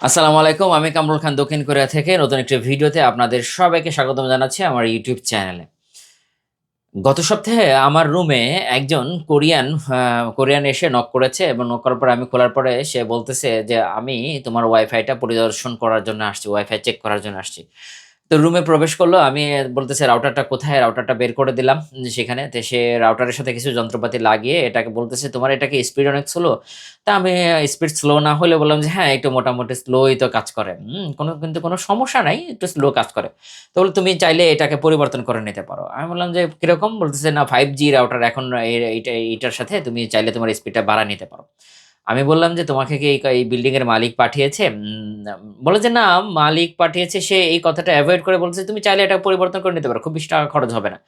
আসসালামু আলাইকুম, আমি কামরুল খান দক্ষিণ কোরিয়া থেকে নতুন একটি ভিডিওতে আপনাদের সবাইকে স্বাগতম জানাচ্ছি আমার ইউটিউব চ্যানেলে। গত সপ্তাহে আমার রুমে একজন কোরিয়ান কোরিয়ান এসে নক করেছে এবং নক করার পরে আমি খোলার পরে সে বলতেছে যে, আমি তোমার ওয়াইফাইটা পরিদর্শন করার জন্য আসছি ওয়াইফাই চেক করার জন্য আসছি। তো রুমে প্রবেশ করল, আমি বলতেছে রাউটারটা কোথায়? রাউটারটা বের করে দিলাম সেখানে। তো সে রাউটারের সাথে কিছু যন্ত্রপাতি লাগিয়ে এটাকে বলতেছে, তোমার এটাকে স্পিড অনেক স্লো তা আমি স্পিড স্লো না হলে বললাম যে হ্যাঁ একটু মোটামুটি স্লোই তো কাজ করে। কোনো কিন্তু কোনো সমস্যা নাই, একটু স্লো কাজ করে। তো বলে, তুমি চাইলে এটাকে পরিবর্তন করে নিতে পারো। আমি বললাম যে, কীরকম? বলতেছে, না ফাইভ জি রাউটার এখন এ- এইটা, এইটার সাথে তুমি চাইলে তোমার স্পিডটা বাড়া নিতে পারো। আমি বললাম যে, তোমাকে কি এই বিল্ডিংয়ের বিল্ডিং এর মালিক পাঠিয়েছে? বলে যে, না, মালিক পাঠিয়েছে সে এই কথাটা অ্যাভয়েড করে বলছে, তুমি চাইলে এটা পরিবর্তন করে নিতে পারো, খুব বেশি টাকা খরচ হবে না।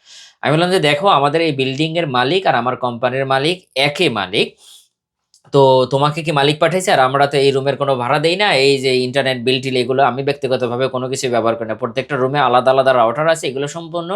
আমি বললাম যে, দেখো, আমাদের এই বিল্ডিং এর মালিক আর আমার কোম্পানির মালিক একই মালিক তো তোমাকে কি মালিক পাঠাইছে? আর আমরা তো এই রুমের কোনো ভাড়া দেই না। এই যে ইন্টারনেট বিল টিল এগুলো আমি ব্যক্তিগতভাবে কোনো কিছু ব্যবহার করি না। প্রত্যেকটা রুমে আলাদা আলাদা রাউটার আছে এগুলো সম্পূর্ণ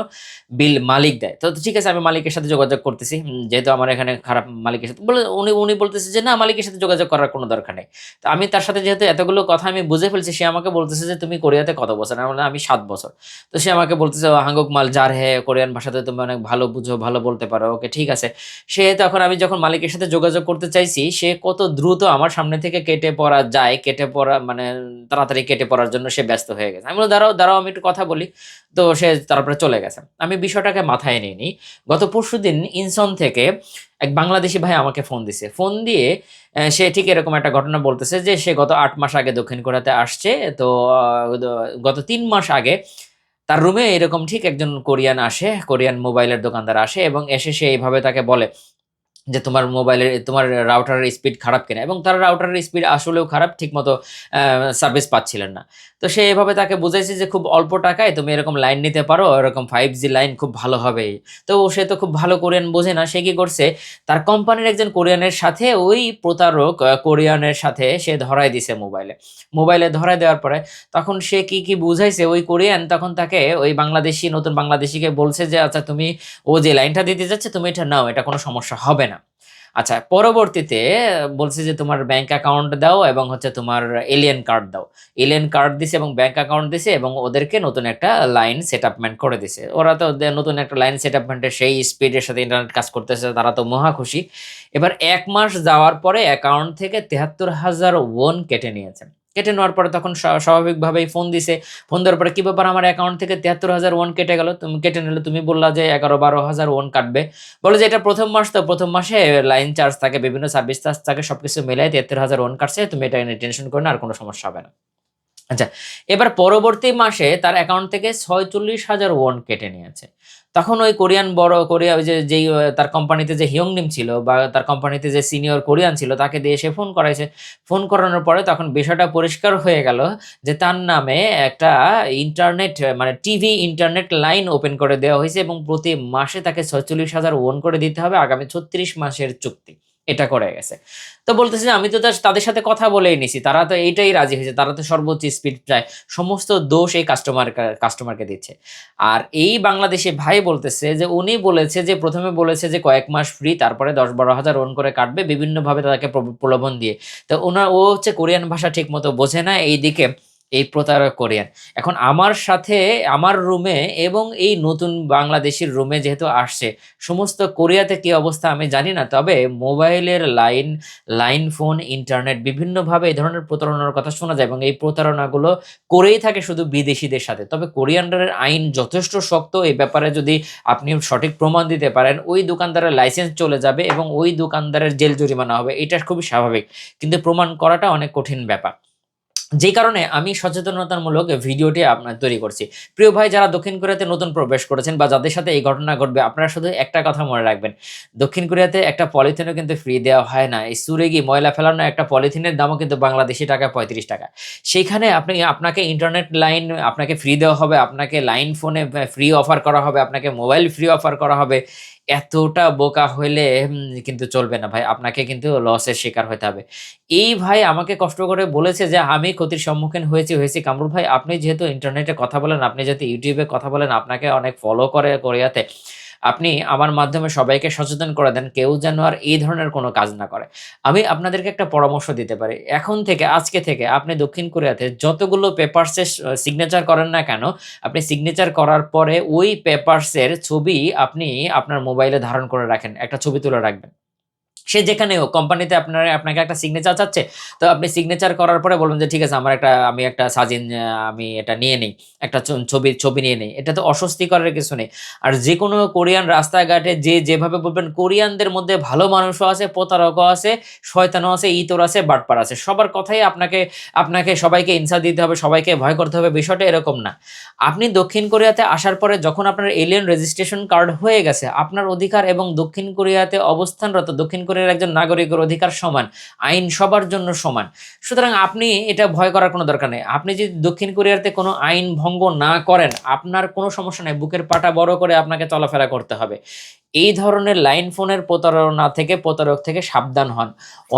বিল মালিক দেয়। তো ঠিক আছে আমি মালিকের সাথে যোগাযোগ করতেছি। যেহেতু আমার এখানে খারাপ মালিকের সাথে বলে উনি উনি বলতেছে যে না মালিকের সাথে যোগাযোগ করার কোনো দরকার নেই। তো আমি তার সাথে যেহেতু এতগুলো কথা আমি বুঝে ফেলছি সে আমাকে বলতেছে যে তুমি কোরিয়াতে কত বছর? আমি আমি সাত বছর। তো সে আমাকে বলতেছে "ও, হাঙ্গুক মাল যার হে কোরিয়ান ভাষাতে তুমি অনেক ভালো বুঝো ভালো বলতে পারো। ওকে ঠিক আছে। সে তখন আমি যখন মালিকের সাথে যোগাযোগ করতে চাইছি সে কত দ্রুত আমার সামনে থেকে কেটে পড়া যায় কেটে পড়া মানে তাড়াতাড়ি কেটে পড়ার জন্য সে ব্যস্ত হয়ে গেছে। আমি বললাম, দাঁড়াও দাঁড়াও আমি একটু কথা বলি। তো সে তারপরে চলে গেছে। আমি বিষয়টাকে মাথায় নিইনি। গত পরশু দিন ইনসন থেকে এক বাংলাদেশি ভাই আমাকে ফোন দিছে। ফোন দিয়ে সে ঠিক এরকম একটা ঘটনা বলতেছে যে সে গত আট মাস আগে দক্ষিণ কোরিয়াতে আসছে। তো গত তিন মাস আগে তার রুমে এরকম ঠিক একজন কোরিয়ান আসে কোরিয়ান মোবাইলের দোকানদার আসে এবং এসে সে এইভাবে তাকে বলে যে তোমার মোবাইলের, তোমার রাউটারের স্পিড খারাপ কিনা। এবং তার রাউটারের স্পিড আসলেও খারাপ, ঠিকমতো সার্ভিস পাচ্ছিলেন না। তো সে এভাবে তাকে বুঝাইছে যে খুব অল্প টাকায় তুমি এরকম লাইন নিতে পারো, এরকম ফাইভ জি লাইন খুব ভালো হবে। তো সে তো খুব ভালো কোরিয়ান বোঝে না, সে কি করছে, তার কোম্পানির একজন কোরিয়ানের সাথে ওই প্রতারক কোরিয়ানের সাথে সে ধরাই দিছে মোবাইলে মোবাইলে ধরাই দেওয়ার পরে তখন সে কি কি বুঝাইছে ওই কোরিয়ান তখন তাকে ওই বাংলাদেশি, নতুন বাংলাদেশিকে বলছে যে আচ্ছা তুমি ও যে লাইনটা দিতে যাচ্ছে, তুমি এটা নাও, এটা কোনো সমস্যা হবে না। আচ্ছা পরবর্তীতে বলছে যে তোমার ব্যাংক অ্যাকাউন্ট দাও এবং হচ্ছে তোমার এলিয়েন কার্ড দাও। এলিয়েন কার্ড দিছে এবং ব্যাংক অ্যাকাউন্ট দিছে এবং ওদেরকে নতুন একটা লাইন সেট আপমেন্ট করে দিছে। ওরা তো নতুন একটা লাইন সেট সেই স্পিডের সাথে ইন্টারনেট কাজ করতেছে, তারা তো মহা খুশি। এবার এক মাস যাওয়ার পরে অ্যাকাউন্ট থেকে তেহাত্তর হাজার ওন কেটে নিয়েছে। কেটে নেওয়ার পরে তখন স্বা- স্বাভাবিকভাবেই ফোন দিছে। ফোন দেওয়ার পরে কী ব্যাপার? আমার অ্যাকাউন্ট থেকে তিয়াত্তর হাজার ওয়ান কেটে গেল। তুমি কেটে নিলে, তুমি বললা যে এগারো বারো হাজার ওয়ান কাটবে। বলে যে এটা প্রথম মাস তো, প্রথম মাসে লাইন চার্জ থাকে, বিভিন্ন সার্ভিস চার্জ থাকে সব কিছু মিলাই তিয়াত্তর হাজার ওয়ান কাটছে। তুমি এটা নিয়ে টেনশন করো না, আর কোনো সমস্যা হবে না। আচ্ছা এবার পরবর্তী মাসে তার অ্যাকাউন্ট থেকে ছয়চল্লিশ হাজার ওন কেটে নিয়েছে। তখন ওই কোরিয়ান বড় কোরিয়া, ওই যে যেই তার কোম্পানিতে যে হিয়ংনিম ছিল বা তার কোম্পানিতে যে সিনিয়র কোরিয়ান ছিল, তাকে দিয়ে সে ফোন করাইছে। ফোন করানোর পরে তখন বিষয়টা পরিষ্কার হয়ে গেল যে তার নামে একটা ইন্টারনেট মানে টিভি ইন্টারনেট লাইন ওপেন করে দেওয়া হয়েছে এবং প্রতি মাসে তাকে ছয়চল্লিশ হাজার ওন করে দিতে হবে। আগামী ছত্রিশ মাসের চুক্তি। এটা করে গেছে। তো বলতেছে আমি তো তাদের সাথে কথা বলেই নিছি, তারা তো এইটাই রাজি হয়েছে, তারা তো সর্বোচ্চ স্পিড চায় সমস্ত দোষ এই কাস্টমার কাস্টমারকে দিচ্ছে। আর এই বাংলাদেশে ভাই বলতেছে যে উনি বলেছে যে প্রথমে বলেছে যে কয়েক মাস ফ্রি তারপরে দশ বারো হাজার ওন করে কাটবে, বিভিন্নভাবে প্র- প্রলোভন দিয়ে। তো ওনার ও হচ্ছে কোরিয়ান ভাষা ঠিক মতো বোঝে না, এইদিকে এই প্রতারক কোরিয়ান। এখন আমার সাথে, আমার রুমে এবং এই নতুন বাংলাদেশের রুমে যেহেতু আসছে, সমস্ত কোরিয়াতে কি অবস্থা আমি জানি না, তবে মোবাইলের লাইন লাইন ফোন, ইন্টারনেট বিভিন্নভাবে এই ধরনের প্রতারণার কথা শোনা যায় এবং এই প্রতারণাগুলো করেই থাকে শুধু বিদেশিদের সাথে। তবে কোরিয়ানদের আইন যথেষ্ট শক্ত, এই ব্যাপারে যদি আপনি সঠিক প্রমাণ দিতে পারেন, ওই দোকানদারের লাইসেন্স চলে যাবে এবং ওই দোকানদারের জেল জরিমানা হবে, এটা খুবই স্বাভাবিক। কিন্তু প্রমাণ করাটা অনেক কঠিন ব্যাপার। যেই কারণে আমি সচেতনতামূলক ভিডিওটি আপনার তৈরি করছি। প্রিয় ভাই, যারা দক্ষিণ কোরিয়াতে নতুন প্রবেশ করেছেন বা যাদের সাথে এই ঘটনা ঘটবে, আপনারা শুধু একটা কথা মনে রাখবেন। দক্ষিণ কোরিয়াতে একটা পলিথিনও কিন্তু ফ্রি দেওয়া হয় না। এই সুরেগি ময়লা ফেলানো একটা পলিথিনের দামও কিন্তু বাংলাদেশি টাকা পঁয়ত্রিশ টাকা। সেইখানে আপনি, আপনাকে ইন্টারনেট লাইন আপনাকে ফ্রি দেওয়া হবে, আপনাকে লাইন ফোনে ফ্রি অফার করা হবে, আপনাকে মোবাইল ফ্রি অফার করা হবে। এতটা বোকা হইলে কিন্তু চলবে না ভাই। আপনাকে কিন্তু লসের শিকার হতে হবে। এই ভাই আমাকে কষ্ট করে বলেছে যে, আমি ক্ষতির সম্মুখীন হয়েছি হয়েছি। কামরুল ভাই, আপনি যেহেতু ইন্টারনেটে কথা বলেন, আপনি যেহেতু ইউটিউবে কথা বলেন, আপনাকে অনেক ফলো করে কোরিয়াতে আপনি আমার মাধ্যমে সবাইকে সচেতন করে দেন, কেউ যেন আর এই ধরনের কোনো কাজ না করে। আমি আপনাদেরকে একটা পরামর্শ দিতে পারি। এখন থেকে, আজকে থেকে আপনি দক্ষিণ কোরিয়াতে যতগুলো পেপারসে সিগনেচার করেন না কেন, আপনি সিগনেচার করার পরে ওই পেপারসের ছবি আপনি আপনার মোবাইলে ধারণ করে রাখেন। একটা ছবি তুলে রাখবেন। সে যেখানে হোক কোম্পানিতে আপনার, আপনাকে একটা সিগনেচার চাচ্ছে, তো আপনি সিগনেচার করার পরে বলবেন যে, ঠিক আছে, আমার একটা, আমি একটা সাজিন আমি এটা নিয়ে নিই, একটা ছবি ছবি নিয়ে নিই। এটা তো অস্বস্তি করার কিছু নেই। আর যে কোনো কোরিয়ান রাস্তাঘাটে যে যেভাবে বলবেন, কোরিয়ানদের মধ্যে ভালো মানুষও আছে, প্রতারকও আছে, শয়তানও আছে, ইতর আছে, বাটপার আছে। সবার কথাই আপনাকে আপনাকে সবাইকে ইনসা দিতে হবে, সবাইকে ভয় করতে হবে, বিষয়টা এরকম না। আপনি দক্ষিণ কোরিয়াতে আসার পরে যখন আপনার এলিয়েন রেজিস্ট্রেশন কার্ড হয়ে গেছে, আপনার অধিকার এবং দক্ষিণ কোরিয়াতে অবস্থানরত, দক্ষিণ কোরিয়ার একজন নাগরিকের অধিকার সমান, আইন সবার জন্য সমান। সুতরাং আপনি এটা ভয় করার কোনো দরকার নেই। আপনি যদি দক্ষিণ কোরিয়াতে কোনো আইন ভঙ্গ না করেন, আপনার কোনো সমস্যা নেই। বুকের পাটা বড় করে আপনাকে চলাফেরা করতে হবে। এই ধরনের লাইন ফোনের প্রতারণা থেকে প্রতারক থেকে সাবধান হন।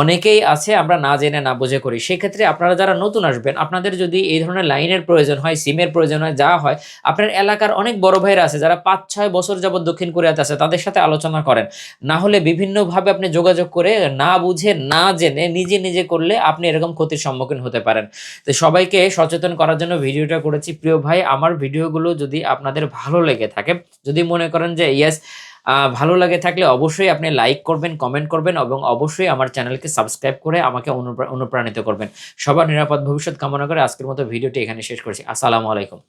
অনেকেই আছে, আমরা না জেনে, না বুঝে করি। সেক্ষেত্রে আপনারা যারা নতুন আসবেন, আপনাদের যদি এই ধরনের লাইনের প্রয়োজন হয়, সিমের প্রয়োজন হয়, যা হয়, আপনার এলাকার অনেক বড় ভাইরা আছে, যারা পাঁচ ছয় বছর যাবত দক্ষিণ কোরিয়াতে আছে, তাদের সাথে আলোচনা করেন। না হলে বিভিন্নভাবে আপনি যোগাযোগ করে না বুঝে, না জেনে, নিজে নিজে করলে আপনি এরকম ক্ষতির সম্মুখীন হতে পারেন। তো সবাইকে সচেতন করার জন্য ভিডিওটা করেছি। প্রিয় ভাই, আমার ভিডিওগুলো যদি আপনাদের ভালো লেগে থাকে, যদি মনে করেন যে, ইয়েস ভালো লাগে থাকলে অবশ্যই আপনি লাইক করবেন কমেন্ট করবেন এবং অবশ্যই আমার চ্যানেলকে সাবস্ক্রাইব করে আমাকে অনুপ্রা- অনুপ্রাণিত করবেন। সবার নিরাপদ ভবিষ্যৎ কামনা করে আজকের মতো ভিডিওটি এখানে শেষ করছি। আসসালামু আলাইকুম।